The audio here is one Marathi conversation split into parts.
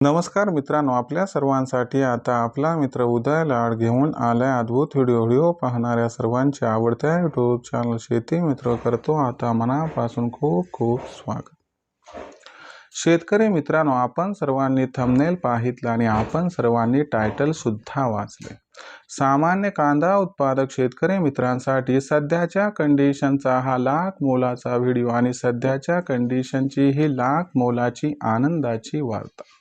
नमस्कार मित्रांनो आपल्या सर्वांसाठी आता आपला मित्र उदय लाड घेऊन आलाय अद्भुत व्हिडिओ. व्हिडिओ पाहणाऱ्या सर्वांच्या आवडत्या यूट्यूब चॅनल शेती मित्र करतो. आता मनापासून खूप खूप स्वागत. शेतकरी मित्रांनो आपण सर्वांनी थंबनेल पाहितलं आणि आपण सर्वांनी टायटल सुद्धा वाचले सामान्य कांदा उत्पादक शेतकरी मित्रांसाठी सध्याच्या कंडिशनचा हा लाख मोलाचा व्हिडिओ आणि सध्याच्या कंडिशनची ही लाख मोलाची आनंदाची वार्ता.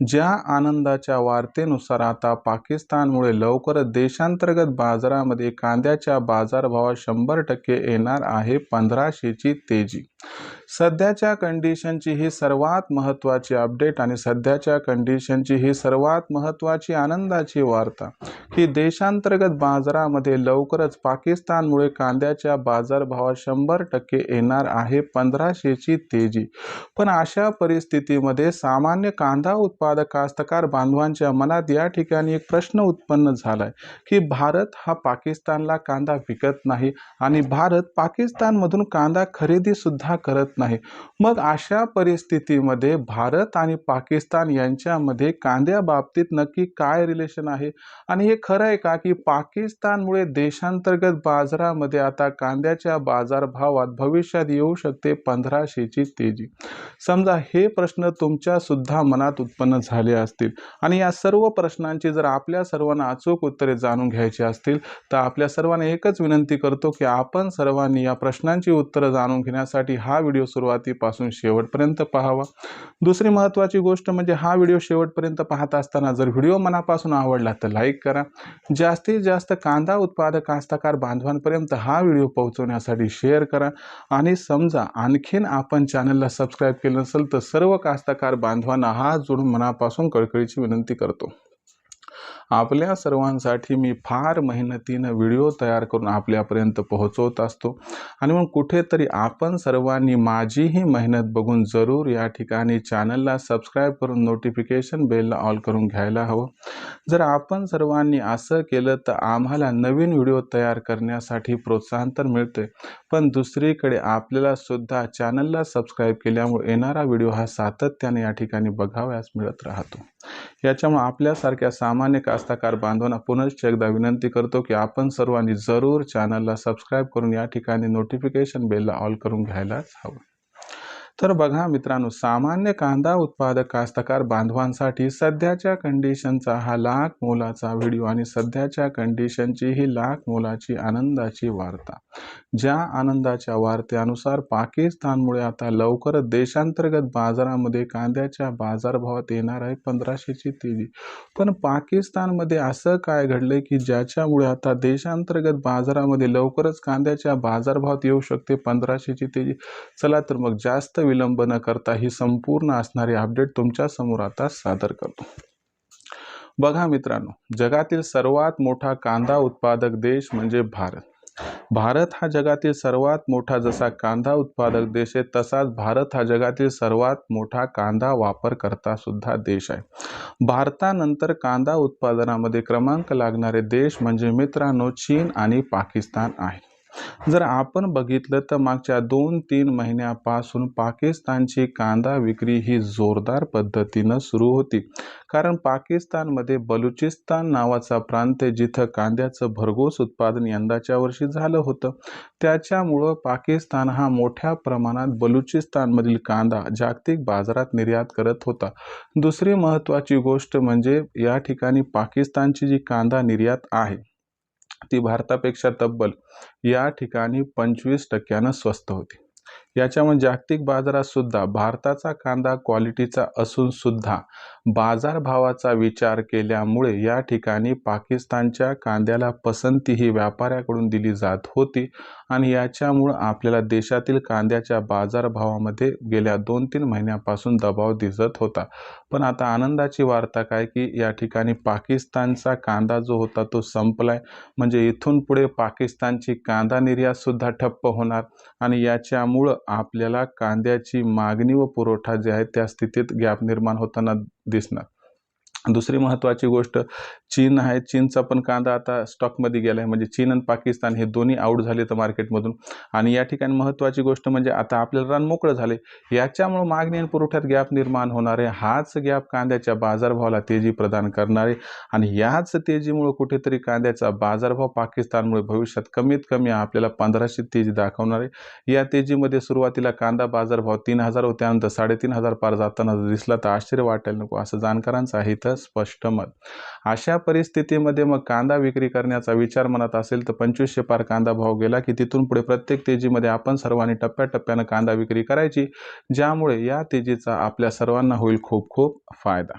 ज्या आनंदाच्या वार्तेनुसार आता पाकिस्तानमुळे लवकरच देशांतर्गत बाजारामध्ये कांद्याच्या बाजारभावात शंभर टक्के येणार आहे पंधराशेची तेजी. सध्याच्या कंडिशनची ही सर्वात महत्त्वाची अपडेट आणि सध्याच्या कंडिशनची ही सर्वात महत्त्वाची आनंदाची वार्ता. की देशांतर्गत बाजारामध्ये लवकरच पाकिस्तानमुळे कांद्याच्या बाजारभावात शंभर टक्के येणार आहे पंधराशेची तेजी. पण अशा परिस्थितीमध्ये सामान्य कांदा उत्पादक कास्तकार बांधवांच्या मनात या ठिकाणी एक प्रश्न उत्पन्न झालाय की भारत हा पाकिस्तानला कांदा विकत नाही आणि भारत पाकिस्तानमधून कांदा खरेदी सुद्धा करत नाही. मग अशा परिस्थितीमध्ये भारत आणि पाकिस्तान यांच्यामध्ये कांद्या बाबतीत नक्की काय रिलेशन आहे? आणि हे खरं आहे का की पाकिस्तानमुळे देशांतर्गत बाजारामध्ये आता कांद्याच्या बाजारभावात भविष्यात येऊ शकते पंधराशेची तेजी? समजा हे प्रश्न तुमच्या सुद्धा मनात उत्पन्न झाले असतील. आणि या सर्व प्रश्नांची जर आपल्या सर्वांना अचूक उत्तरे जाणून घ्यायची असतील तर आपल्या सर्वांना एकच विनंती करतो की आपण सर्वांनी या प्रश्नांची उत्तरं जाणून घेण्यासाठी हा व्हिडिओ सुरुवातीपासून शेवटपर्यंत पाहावा. दुसरी महत्त्वाची गोष्ट म्हणजे हा व्हिडिओ शेवटपर्यंत पाहत असताना जर व्हिडिओ मनापासून आवडला तर लाईक करा. जास्तीत जास्त कांदा उत्पादक कास्ताकार बांधवांपर्यंत हा व्हिडिओ पोहोचवण्यासाठी शेअर करा. आणि समजा आणखीन आपण चॅनलला सबस्क्राईब केलं नसेल तर सर्व कास्तकार बांधवांना हा जोडून मनापासून कळकळीची विनंती करतो. आपल्या सर्वांसाठी मी फार मेहनतीनं व्हिडिओ तयार करून आपल्यापर्यंत पोहोचवत असतो. आणि मग कुठेतरी आपण सर्वांनी माझीही मेहनत बघून जरूर या ठिकाणी चॅनलला सबस्क्राईब करून नोटिफिकेशन बेलला ऑल करून घ्यायला हवं. जर आपण सर्वांनी असं केलं तर आम्हाला नवीन व्हिडिओ तयार करण्यासाठी प्रोत्साहन तर मिळते पण दुसरीकडे आपल्याला सुद्धा चॅनलला सबस्क्राईब केल्यामुळे येणारा व्हिडिओ हा सातत्याने या ठिकाणी बघावयास मिळत राहतो. याच्यामुळे आपल्यासारख्या सामान्य कास्तकार बांधवांना पुनश्च एकदा विनंती करतो की आपण सर्वांनी जरूर चॅनलला सबस्क्राईब करून या ठिकाणी नोटिफिकेशन बेलला ऑल करून घ्यायलाच हवं. तर बघा मित्रांनो सामान्य कांदा उत्पादक कास्तकार बांधवांसाठी सध्याच्या कंडिशनचा हा लाख मोलाचा व्हिडिओ आणि सध्याच्या कंडिशनची ही लाख मोलाची आनंदाची वार्ता. ज्या आनंदाच्या वार्त्यानुसार पाकिस्तानमुळे आता लवकरच देशांतर्गत बाजारामध्ये कांद्याच्या बाजारभावात येणार आहे पंधराशेची तेजी. पण पाकिस्तानमध्ये असं काय घडलंय की ज्याच्यामुळे आता देशांतर्गत बाजारामध्ये लवकरच कांद्याच्या बाजारभावात येऊ शकते पंधराशेची तेजी? चला तर मग जास्त विलंब न करता ही संपूर्ण असणारी अपडेट तुमच्यासमोर आता सादर करतो. बघा मित्रांनो जगातील सर्वात मोठा कांदा उत्पादक देश म्हणजे भारत. भारत हा जगातील सर्वात मोठा जसा कांदा उत्पादक देश आहे तसाच भारत हा जगातील सर्वात मोठा कांदा वापरकर्ता सुद्धा देश आहे. भारतानंतर कांदा उत्पादनामध्ये क्रमांक लागणारे देश म्हणजे मित्रांनो चीन आणि पाकिस्तान आहे. जर आपण बघितलं तर मागच्या दोन तीन महिन्यापासून पाकिस्तानची कांदा विक्री ही जोरदार पद्धतीनं सुरू होती. कारण पाकिस्तानमध्ये बलुचिस्तान नावाचा प्रांत जिथं कांद्याचं भरघोस उत्पादन यंदाच्या वर्षी झालं होतं. त्याच्यामुळं पाकिस्तान हा मोठ्या प्रमाणात बलुचिस्तानमधील कांदा जागतिक बाजारात निर्यात करत होता. दुसरी महत्त्वाची गोष्ट म्हणजे या ठिकाणी पाकिस्तानची जी कांदा निर्यात आहे ती भारतापेक्षा तब्बल या ठिकाणी पंचवीस टक्क्यानं स्वस्त होती. याच्यामुळे जागतिक बाजारात सुद्धा भारताचा कांदा क्वालिटीचा असून सुद्धा बाजारभावाचा विचार केल्यामुळे या ठिकाणी पाकिस्तानच्या कांद्याला पसंती ही व्यापाऱ्याकडून दिली जात होती आणि याच्यामुळं आपल्याला देशातील कांद्याच्या बाजारभावामध्ये गेल्या दोन तीन महिन्यापासून दबाव दिसत होता. पण आता आनंदाची वार्ता काय की या ठिकाणी पाकिस्तानचा कांदा जो होता तो संपलाय. म्हणजे इथून पुढे पाकिस्तानची कांदा निर्यातसुद्धा ठप्प होणार आणि याच्यामुळं आपल्याला कांद्याची मागणी व पुरवठा जे आहे त्या स्थितीत गॅप निर्माण होताना दिसणार. दुसरी महत्त्वाची गोष्ट चीन आहे चीनचा पण कांदा आता स्टॉकमध्ये गेला आहे म्हणजे चीन आणि पाकिस्तान हे दोन्ही आऊट झाले तर मार्केटमधून आणि या ठिकाणी महत्त्वाची गोष्ट म्हणजे आता आपल्याला रान मोकळं झाले याच्यामुळं मागणी आणि पुरवठ्यात गॅप निर्माण होणार आहे. हाच गॅप कांद्याच्या बाजारभावाला तेजी प्रदान करणार आहे. आणि याच तेजीमुळं कुठेतरी कांद्याचा बाजारभाव पाकिस्तानमुळे भविष्यात कमीत कमी आपल्याला पंधराशे तेजी दाखवणार आहे. या तेजीमध्ये सुरुवातीला कांदा बाजारभाव तीन हजार होत्यानंतर साडेतीन हजार पार जाताना जर दिसला तर आश्चर्य वाटायला नको असं जाणकारांचं आहे स्पष्ट मत. अशा परिस्थितीमध्ये मग कांदा विक्री करण्याचा विचार मनात असेल तर पंचवीसशे पार कांदा भाव गेला की तिथून पुढे प्रत्येक तेजीमध्ये आपण सर्वांनी टप्प्याटप्प्यानं कांदा विक्री करायची ज्यामुळे या तेजीचा आपल्या सर्वांना होईल खूप खूप फायदा.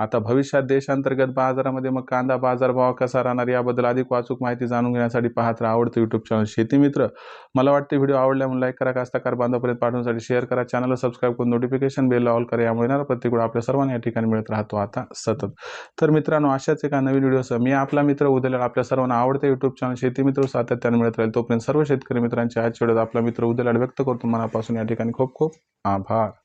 आता भविष्यात देशांतर्गत बाजारामध्ये मग कांदा बाजारभाव कसा राहणार याबद्दल अधिक वाचूक माहिती जाणून घेण्यासाठी पाहत राहा आवडतं यूट्यूब चॅनल शेती मित्र. मला वाटते व्हिडिओ आवडला म्हणून लाईक करा कास्ताकार बांधवापर्यंत पाठवण्यासाठी शेअर करा. चॅनलला सबस्क्राईब करून नोटिफिकेशन बेल ऑल करा. यामुळे येणारा प्रत्येक आपल्या सर्वांना या ठिकाणी मिळत राहतो. आता सतत. तर मित्रांनो अशाच एका नवीन व्हिडिओसह मी आपला मित्र उद्याला आपल्या सर्वांना आवडते यूट्यूब चॅनल शेती मित्र सातत्याने मिळत राहील. तोपर्यंत सर्व शेतकरी मित्रांच्या आजच्या व्हिडिओत आपला मित्र उद्याला व्यक्त करतो. मनापासून या ठिकाणी खूप खूप आभार.